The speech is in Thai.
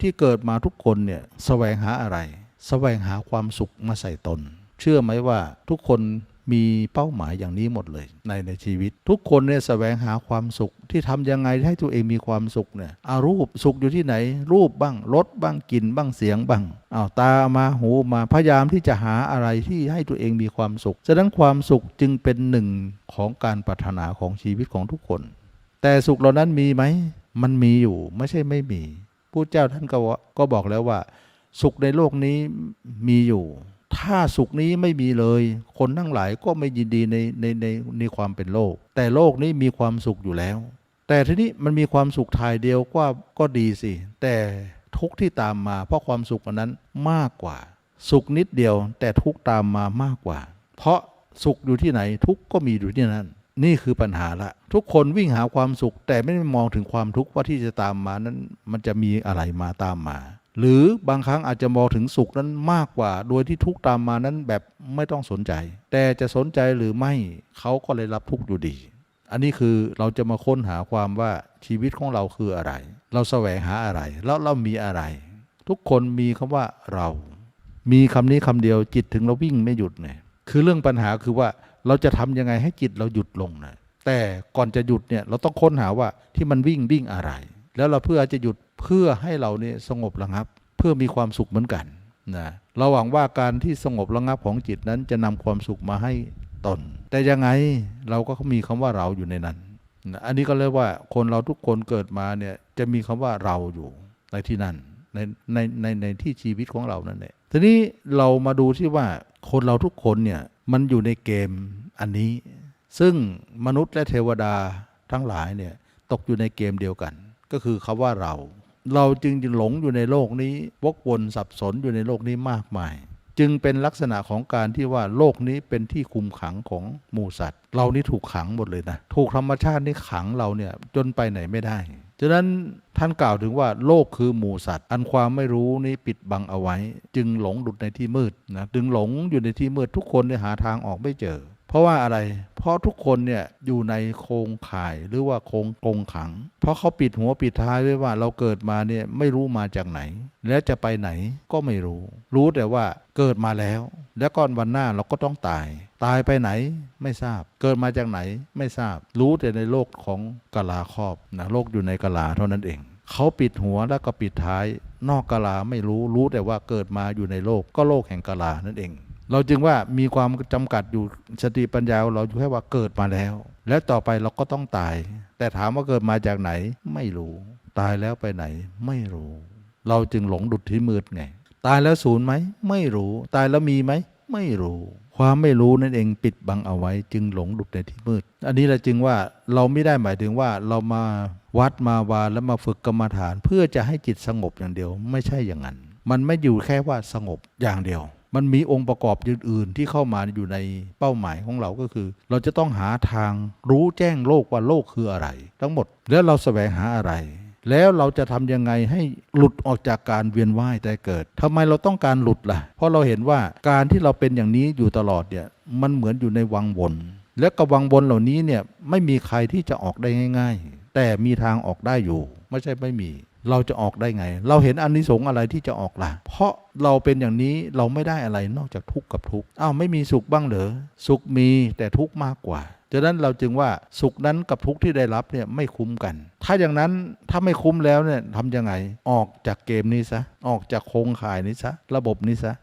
ที่เกิดมาทุกคนเนี่ยแสวงหาอะไรแสวงหาความสุขมาใส่ตน เชื่อไหมว่าทุกคนมีเป้าหมายอย่างนี้หมดเลย ในในชีวิต ทุกคนเนี่ยแสวงหาความสุขที่ทำยังไงให้ตัวเองมีความสุขเนี่ยอารูปสุขอยู่ที่ไหน รูปบ้างรสบ้างกลิ่นบ้างเสียงบ้างอ้าวตามาหูมาพยายามที่จะหาอะไรที่ให้ตัวเองมีความสุขฉะนั้นความสุขจึงเป็นหนึ่งของการปรารถนาของชีวิตของทุกคน แต่สุขเหล่านั้นมีไหมมันมีอยู่ไม่ใช่ไม่มี ผู้เจ้าท่านก็ก็บอกแล้วว่า สุขในโลกนี้มีอยู่ ถ้าสุขนี้ไม่มีเลย คนทั้งหลายก็ไม่ยินดีในในในในความเป็นโลก แต่โลกนี้มีความสุขอยู่แล้ว แต่ทีนี้มันมีความสุขทายเดียวก็ก็ดีสิ แต่ทุกที่ตามมา เพราะความสุขอันนั้นมากกว่า สุขนิดเดียว แต่ทุกตามมามากกว่า เพราะสุขอยู่ที่ไหนทุกก็มีอยู่ที่นั่น นี่คือปัญหาละ ทุกคนวิ่งหาความสุข แต่ไม่ได้มองถึงความทุกข์ว่าที่จะตามมานั้นมันจะมีอะไรมาตามมา หรือบางครั้งอาจจะมองถึงสุขนั้นมากกว่า โดยที่ทุกตามมานั้นแบบไม่ต้องสนใจ แต่จะสนใจหรือไม่เขาก็เลยรับทุกข์อยู่ดี อันนี้คือเราจะมาค้นหาความว่าชีวิตของเราคืออะไร เราแสวงหาอะไร แล้วเรามีอะไร ทุกคนมีคำว่าเรา มีคำนี้คำเดียวจิตถึงเราวิ่งไม่หยุดเนี่ยคือเรื่องปัญหาคือว่าเราจะทำยังไงให้จิตเราหยุดลงนะแต่ก่อนจะหยุดเนี่ยเราต้องค้นหาว่าที่มันวิ่งวิ่งอะไร แล้วเราเพื่อจะหยุดเพื่อให้เราเนี่ยสงบระงับ เพื่อมีความสุขเหมือนกันนะเราหวังว่าการที่สงบระงับของจิตนั้นจะนำความสุขมาให้ตน แต่ยังไงเราก็มีคำว่าเราอยู่ในนั้นนะอันนี้ก็เรียกว่าคนเราทุกคนเกิดมาเนี่ยจะมีคำว่าเราอยู่ในที่นั่นในในในในที่ชีวิตของเรานั่นแหละทีนี้เรามาดูที่ว่าคนเราทุกคนเนี่ย มันอยู่ในเกมอันนี้ ซึ่งมนุษย์และเทวดาทั้งหลายเนี่ยตกอยู่ในเกมเดียวกัน ก็คือคำว่าเรา เราจึงหลงอยู่ในโลกนี้ วกวนสับสนอยู่ในโลกนี้มากมาย จึงเป็นลักษณะของการที่ว่าโลกนี้เป็นที่คุมขังของหมูสัตว์ เรานี่ถูกขังหมดเลยนะ ถูกธรรมชาตินี่ขังเราเนี่ยจนไปไหนไม่ได้ ฉะนั้นท่านกล่าวถึงว่าโลกคือหมูสัตว์ อันความไม่รู้นี้ปิดบังเอาไว้ จึงหลงดุดในที่มืดนะจึงหลงอยู่ในที่มืดทุกคนเนี่ยหาทางออกไม่เจอ เพราะว่าอะไร เพราะทุกคนเนี่ยอยู่ในโครงข่ายหรือว่าโครงกรงขัง เพราะเขาปิดหัวปิดท้ายไว้ว่าเราเกิดมาเนี่ยไม่รู้มาจากไหน และจะไปไหนก็ไม่รู้ รู้แต่ว่าเกิดมาแล้ว แล้วก่อนวันหน้าเราก็ต้องตาย ตายไปไหนไม่ทราบ เกิดมาจากไหนไม่ทราบ รู้แต่ในโลกของกลาครอบนะโลกอยู่ในกลาเท่านั้นเอง เขาปิดหัวแล้วก็ปิดท้าย นอกกลาไม่รู้รู้แต่ว่าเกิดมาอยู่ในโลกก็โลกแห่งกลานั่นเอง เราจึงว่ามีความจำกัดอยู่สติปัญญาเราอยู่แค่ว่าเกิดมาแล้ว แล้วต่อไปเราก็ต้องตาย แต่ถามว่าเกิดมาจากไหน ไม่รู้ ตายแล้วไปไหน ไม่รู้ เราจึงหลงดุดที่มืดไง ตายแล้วศูนย์ไหม ไม่รู้ ตายแล้วมีไหม ไม่รู้ ความไม่รู้นั่นเองปิดบังเอาไว้ จึงหลงดุดในที่มืด อันนี้แหละจึงว่าเราไม่ได้หมายถึงว่าเรามาวัดมาวาแล้วมาฝึกกรรมฐาน เพื่อจะให้จิตสงบอย่างเดียว ไม่ใช่อย่างนั้น มันไม่อยู่แค่ว่าสงบอย่างเดียว มันมีองค์ประกอบอื่นๆที่เข้ามาอยู่ในเป้าหมายของเราก็คือ เราจะต้องหาทางรู้แจ้งโลกว่าโลกคืออะไร ทั้งหมดแล้วเราแสวงหาอะไร แล้วเราจะทำยังไงให้หลุดออกจากการเวียนว่ายแต่เกิดทำไมเราต้องการหลุดล่ะ เพราะเราเห็นว่าการที่เราเป็นอย่างนี้อยู่ตลอดเนี่ยมันเหมือนอยู่ในวังวนและกวังวนเหล่านี้เนี่ยไม่มีใครที่จะออกได้ง่าย ๆ แต่มีทางออกได้อยู่ ไม่ใช่ไม่มี เราจะออกได้ไง เราเห็นอานิสงส์อะไรที่จะออกล่ะ เพราะเราเป็นอย่างนี้เราไม่ได้อะไรนอกจากทุกข์กับทุกข์อ้าวไม่มีสุขบ้างเหรอสุขมีแต่ทุกข์มากกว่าดังนั้นเราจึงว่าสุขนั้นกับทุกข์ที่ได้รับเนี่ยไม่คุ้มกัน ถ้าอย่างนั้นถ้าไม่คุ้มแล้วเนี่ยทำยังไงออกจากเกมนี้ซะออกจากโครงข่ายนี้ซะระบบนี้ซะ